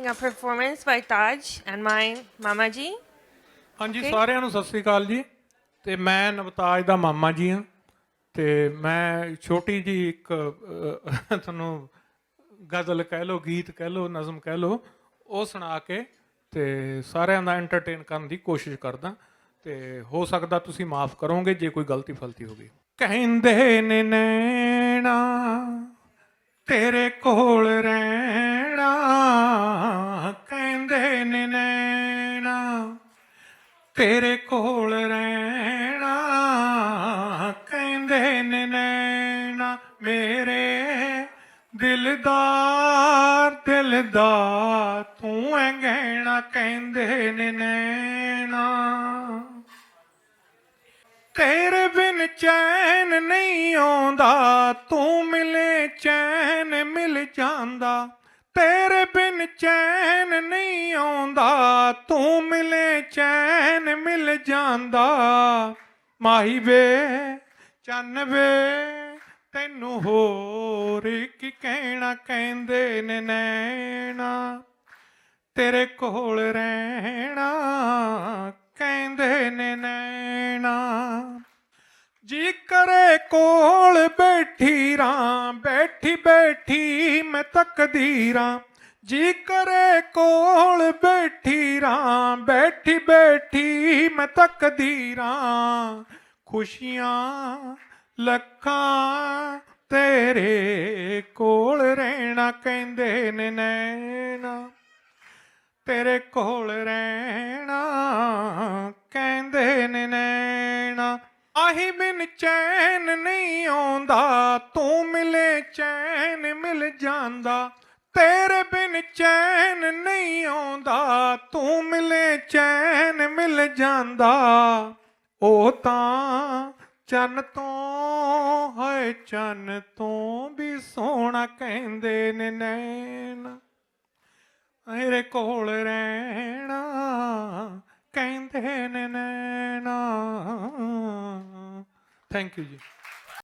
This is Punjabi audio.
A performance by Taj and my Mama Ji. ਹਾਂਜੀ Okay. ਸਾਰਿਆਂ ਨੂੰ ਸਤਿ ਸ੍ਰੀ ਅਕਾਲ ਜੀ ਤੇ ਮੈਂ ਨਵਤਾਜ ਦਾ ਮਾਮਾ ਜੀ ਹਾਂ ਤੇ ਮੈਂ ਛੋਟੀ ਜੀ ਇੱਕ ਅਹ, ਤੁਹਾਨੂੰ ਗਜ਼ਲ ਕਹਿ ਲਓ ਗੀਤ ਕਹਿ ਲਓ ਨਜ਼ਮ ਕਹਿ ਲਓ ਉਹ ਸੁਣਾ ਕੇ ਤੇ ਸਾਰਿਆਂ ਦਾ ਐਂਟਰਟੇਨ ਕਰਨ ਦੀ ਕੋਸ਼ਿਸ਼ ਕਰਦਾ ਤੇ ਹੋ ਸਕਦਾ ਤੁਸੀਂ ਮਾਫ ਕਰੋਗੇ ਜੇ ਕੋਈ ਗਲਤੀ ਫਲਤੀ ਹੋ ਗਈ ਕਹਿੰਦੇ ਨੇ ਨੈਣਾ ਤੇਰੇ ਕੋਲ ਤੇਰੇ ਕੋਲ ਰਹਿਣਾ, ਕਹਿੰਦੇ ਨੇ ਨੈਣਾ ਮੇਰੇ। ਦਿਲਦਾਰ ਦਿਲਦਾਰ, ਤੂੰ ਐ ਗਹਿਣਾ, ਕਹਿੰਦੇ ਨੇ ਨੈਣਾ। ਤੇਰੇ ਬਿਨ ਚੈਨ ਨਹੀਂ ਆਉਂਦਾ, ਤੂੰ ਮਿਲੇ ਚੈਨ ਮਿਲ ਜਾਂਦਾ। ਤੇਰੇ ਬਿਨ ਚੈਨ ਨਹੀਂ ਆਉਂਦਾ, ਤੂੰ ਮਿਲੇ ਚੈਨ ਮਿਲ ਜਾਂਦਾ। ਮਾਹੀ ਵੇ, ਚੰਨ ਵੇ, ਤੈਨੂੰ ਹੋਰ ਕੀ ਕਹਿਣਾ ਕਹਿੰਦੇ ਨੇ ਨੈਣਾ। ਤੇਰੇ ਕੋਲ ਰਹਿਣਾ ਕਹਿੰਦੇ ਨੇ ਨੈਣਾ। ਜੀ ਕਰੇ ਕੋਲ ਬੈਠੀ ਰਾਂ ਬੈਠੀ ਬੈਠੀ ਮੈਂ ਤੱਕਦੀ ਰਾਂ ਜੀ ਕਰੇ ਕੋਲ ਬੈਠੀ ਰਾਂ ਬੈਠੀ ਬੈਠੀ ਮੈਂ ਤੱਕਦੀ ਰਾਂ ਖੁਸ਼ੀਆਂ ਲੱਖਾਂ ਤੇਰੇ ਕੋਲ ਰਹਿਣਾ ਕਹਿੰਦੇ ਨੇ ਨੈਣਾ। ਤੇਰੇ ਕੋਲ ਰਹਿਣਾ ਕਹਿੰਦੇ ਨੇ ਨੈਣਾ ਬਿਨ ਚੈਨ ਨਹੀਂ ਆਉਂਦਾ, ਤੂੰ ਮਿਲੇ ਚੈਨ ਮਿਲ ਜਾਂਦਾ। ਤੇਰੇ ਬਿਨ ਚੈਨ ਨਹੀਂ ਆਉਂਦਾ, ਤੂੰ ਮਿਲੇ ਚੈਨ ਮਿਲ ਜਾਂਦਾ। ਉਹ ਤਾਂ ਚੰਨ ਤੋਂ ਹੈ ਚੰਨ ਤੋਂ ਵੀ ਸੋਹਣਾ ਕਹਿੰਦੇ ਨੇ ਨੈਣਾ। ਮੇਰੇ ਕੋਲ ਰਹਿਣਾ ਕਹਿੰਦੇ ਨੇ ਨੈਣਾ। ਥੈਂਕ ਯੂ ਜੀ